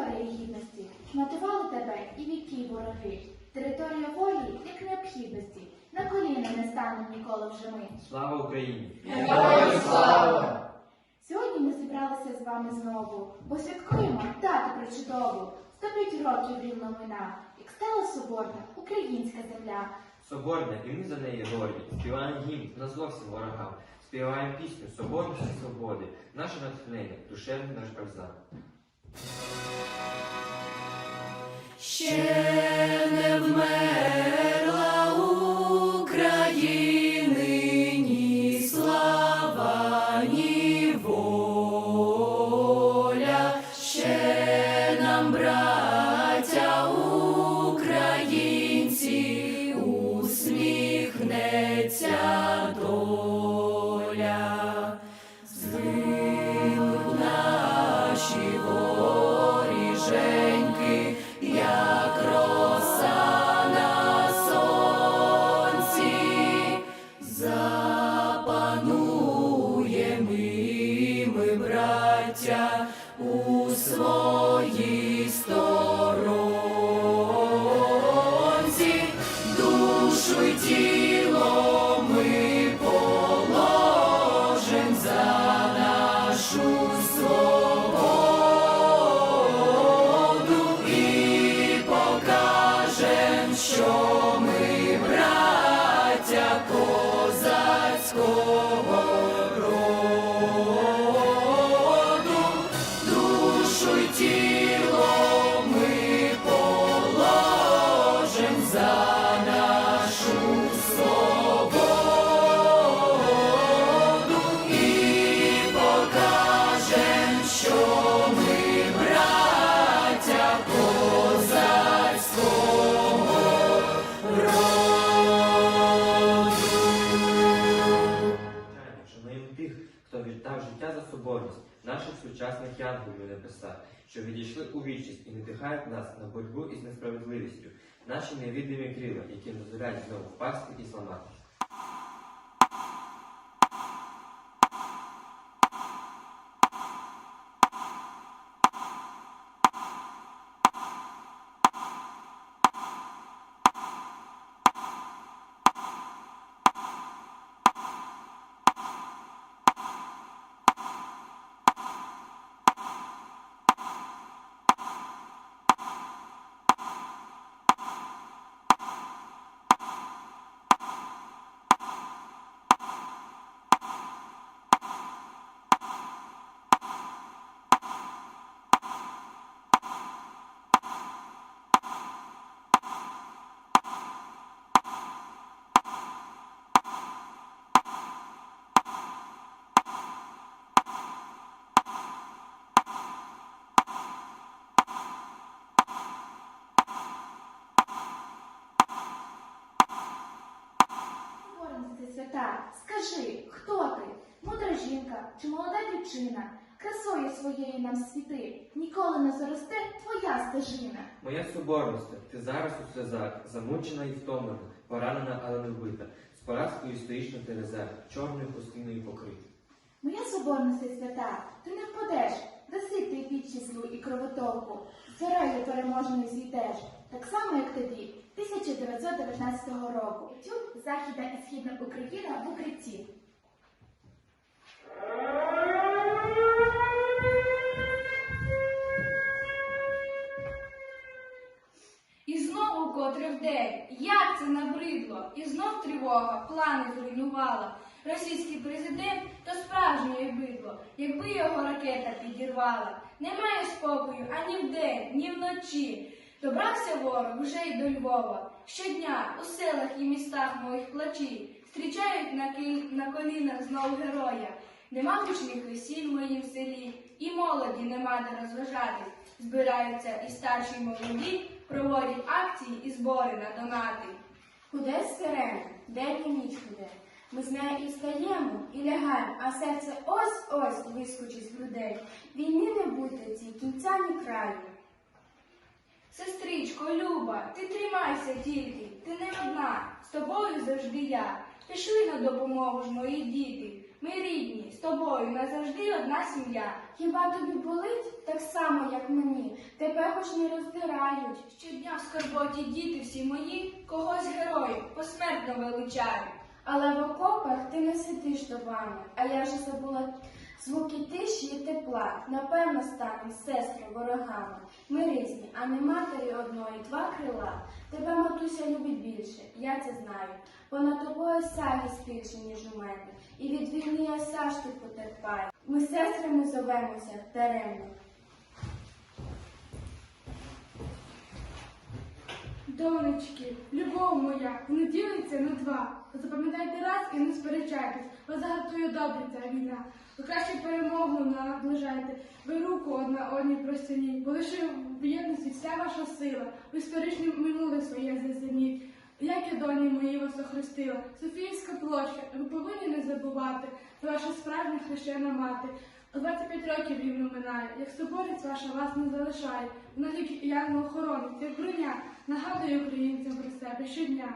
територія гідності, шматували тебе і віки вороги. Територія волі, як необхідності, на коліна не станемо ніколи вже ми. Слава Україні! Героям слава! Сьогодні ми зібралися з вами знову, бо святкуємо дату причудову. 105 років рівно мина, як стала соборна українська земля. Соборна, і ми за неї горді. Співаємо гімн на зло всім ворогам. Співаємо пісню Соборності свободи, наше натхнення, душевний наш бальзам. Ще не вмерла браття, у своїй сторонці, душу й тіло ми положим за нашу свободу і покажем, що ми браття козацького що відійшли у вічність і надихають нас на боротьбу із несправедливістю, наші невідомі крила, які дозволяють знову впасти і зламатися. Молода? Красою своєю нам світи, ніколи не заросте твоя стежина. Моя соборність, ти зараз у сльозах, замучена і втомлена, поранена, але не вбита, з поразкою стоїш на терезах, чорною пустиною покрита. Моя соборності свята, ти не впадеш, даси ти вічі злу і кровотолку, згораю переможною зійдеш, так само, як тоді, 1919 року. Тут Західна і Східна Україна в укритті. Знову котре вдень, як це набридло, і знов тривога, плани зруйнувала. Російський президент то справжнє бидло, якби його ракета підірвала. Немає спокою ані вдень, ні вночі. Добрався ворог вже й до Львова. Щодня у селах і містах моїх плачі зустрічають на, ки- на колінах знов героя. Нема гучних весіль в моїм селі, і молоді нема де розважатись. Збираються і старші, молоді, проводять акції і збори на донати. Худе сирена, день і ніч худе. Ми з нею і встаємо, і лягаємо, а серце ось-ось вискочить з грудей. Війни не буде цій кінця ні краю. Сестричко, Люба, ти тримайся тільки, ти не одна, з тобою завжди я. Пішли на допомогу ж мої діти. Ми рідні, з тобою назавжди одна сім'я. Хіба тобі болить так само, як мені? Тебе хоч не роздирають. Щодня в скорботі діти всі мої, когось героїв посмертно величають. Але в окопах ти не сидиш до вами, а я вже забула звуки тиші і тепла. Напевно, станем сестри ворогами. Ми різні, а не матері одної, два крила. Тебе матуся любить більше, я це знаю. Бо над тобою сагість більше, ніж у мене. І від війни я завжди потерпаю. Ми сестрами зовемося даремно. Донечки, любов моя, не ділиться на два. Запам'ятайте раз і не сперечайтесь, бо загатує добре ця війна. Ви краще перемогу наближайте, ви руку одна одній простяніть, бо лише в єдності вся ваша сила, ви історичне минуле своє заземіть. Як я доні мої вас охрестила, Софіївська площа, ви повинні не забувати, ваша справжня хрещена мати. 25 років рівно минає, як соборець ваша вас не залишає. Вона як янгол охоронець, як броня, нагадує українцям про себе щодня.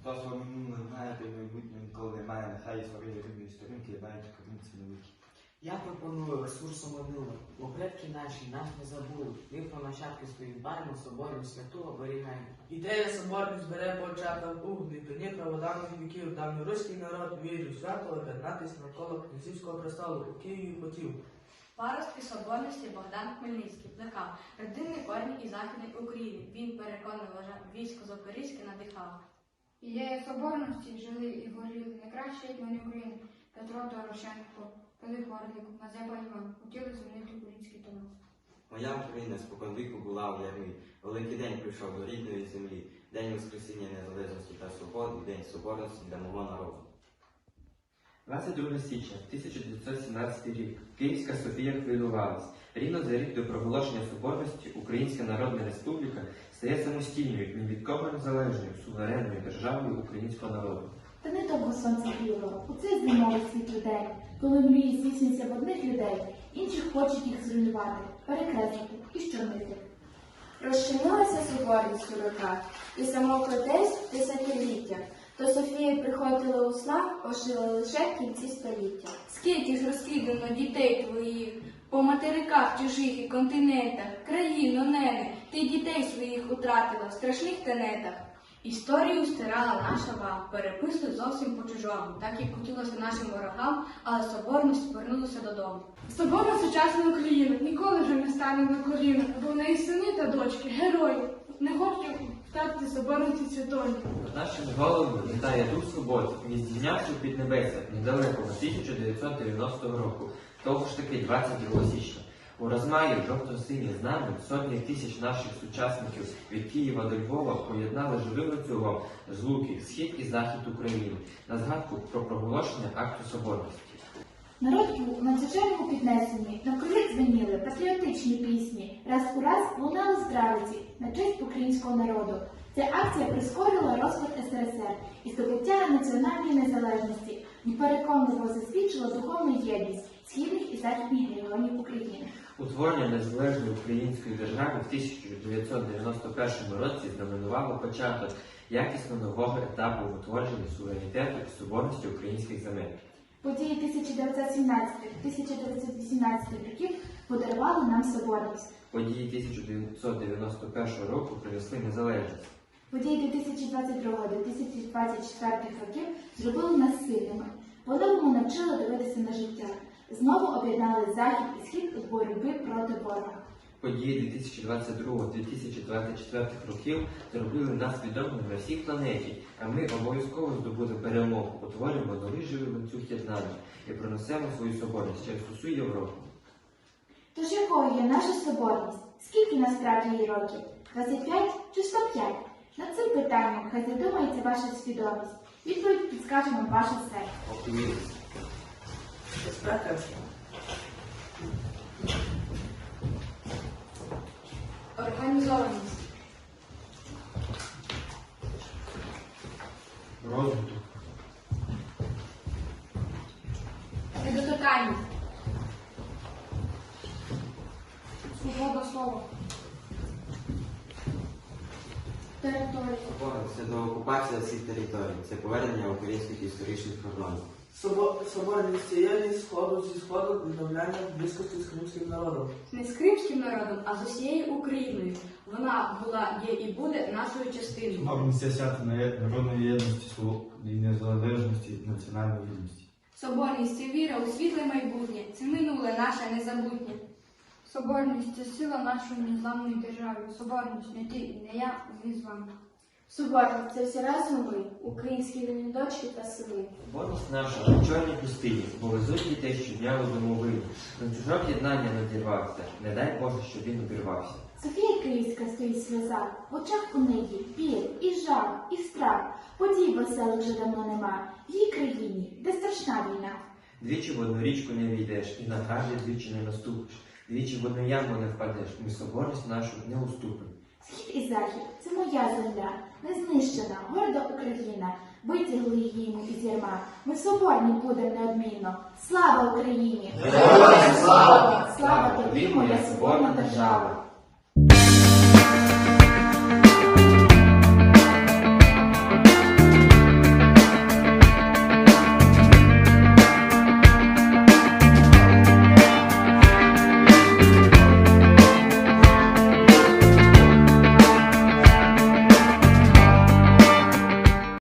Хто своє минуле знає, той майбутнє ніколи не має, нехай свої рідні сторінки лягають корінці великі. Я пропоную ресурсу минуле, бо предки наші нас не забули. Ми про нащадки свої дбаємо, соборну святу оберігаємо. Ідея соборність бере початок у глибині праводавних віків. Давньоруський народ вірив свято об'єднатись навколо князівського престолу у Києві хотів. Паростки соборності Богдан Хмельницький плекав родинні корні і західної України. Він переконано вважав військо Запорізьке надихав. Ідея соборності жили і горіли найкращі гетьмани України Петро Дорошенко, Пилип Орлик, Мазепа Іван хотіли змінити український тон. Моя Україна споконвіку була в ярмі. Великий день прийшов до рідної землі. День Воскресіння незалежності та свободи, День соборності для мого народу. 22 січня 1917 рік Київська Софія хвилювалась. Рівно за рік до проголошення соборності Українська Народна Республіка стає самостійною, ні від кого незалежною, суверенною державою українського народу. Та не довго сонце гріло. У цей зимовий світлий день, коли мрії здійснюються в одних людей, інших хочуть їх зруйнувати, перекреслити і щонити. Розчинилася соборність у роках, і самоклетесь десятиліття. До Софії приходили у снах, ожили лише в кінці століття. Скільки ж розкидано дітей твоїх по материках чужих і континентах, країну нене, ти дітей своїх утратила в страшних тенетах. Історію стирала наша вам, переписує зовсім по-чужому, так як хотілося нашим ворогам, але соборність повернулася додому. Соборна сучасна Україна ніколи вже не стане на коліна, бо в неї сини та дочки, герої. Не хочу втратити соборності святої. Над нашими головами літає дух свободи, він здійнявся у піднебесах недалекого 1990 року, того ж таки 22 січня. У розмаї жовто-сині знамен сотні тисяч наших сучасників від Києва до Львова поєднали живим ланцюгом з луки, схід і захід України на згадку про проголошення акту соборності. Народ був на звичайному піднесенні, навкруги дзвеніли патріотичні пісні, раз у раз лунали здравиці на честь українського народу. Ця акція прискорила розпад СРСР і здобуття національної незалежності і переконливо засвідчила духовну єдність східних і західних регіонів України. Утворення незалежної української держави в 1991 році знаменувало початок якісно нового етапу в утворенні суверенітету і соборності українських земель. Події 1917-1918 років подарували нам соборність. Події 1991 року принесли незалежність. Події 2022-2024 років зробили нас сильними. По-новому навчили дивитися на життя. Знову об'єднали захід і схід у боротьби проти ворога. Події 2022-2024 років зробили нас відомими на всій планеті, а ми обов'язково здобудемо перемогу, утворимо новий живий ланцюг єднання і пронесемо свою соборність через усю Європу. Тож якою є наша соборність? Скільки насправді їй років? 25 чи 105? Над цим питанням хай задумається ваша свідомість. Відповідь підскаже вам ваше серце. Оптимізм. Безпека. Організованість, Розвиток. недоторканність, Свобода слова. території. Соборність це цих територій, це повернення українських історичних кордонів. Собо- Соборність єдність сходу зі сходу відновляння близькості з кримським народом. Не з кримським народом, а з усією Україною. Вона була, є і буде нашою частиною. Соборність на- народної єдності і незалежності національної гідності. Соборність це віра у світле майбутнє, це минуле наше незабутнє. Соборність це сила нашої незламної держави. Соборність не ти і не я, ми з вами. Соборність це всі разом ми, українські вільні дочки та сини. Соборність наша на чорній пустині, бо везуть дітей щодня у домовину. Ланцюжок єднання надірвався, не дай Боже, щоб він обірвався. Софія Київська стоїть сльоза, в очах у неї біль, і жах, і страх. Подій веселих вже давно нема. В її країні, де страшна війна. Двічі в одну річку не війдеш, і на граблі двічі не наступиш. Двічі в одну яму не впадеш, ми соборність нашу не уступимо. Схід і захід це моя земля, незнищена, горда Україна. Витягли її ми із ярма. Ми соборні будемо неодмінно. Слава Україні! Героям слава! Слава тобі, моя соборна держава!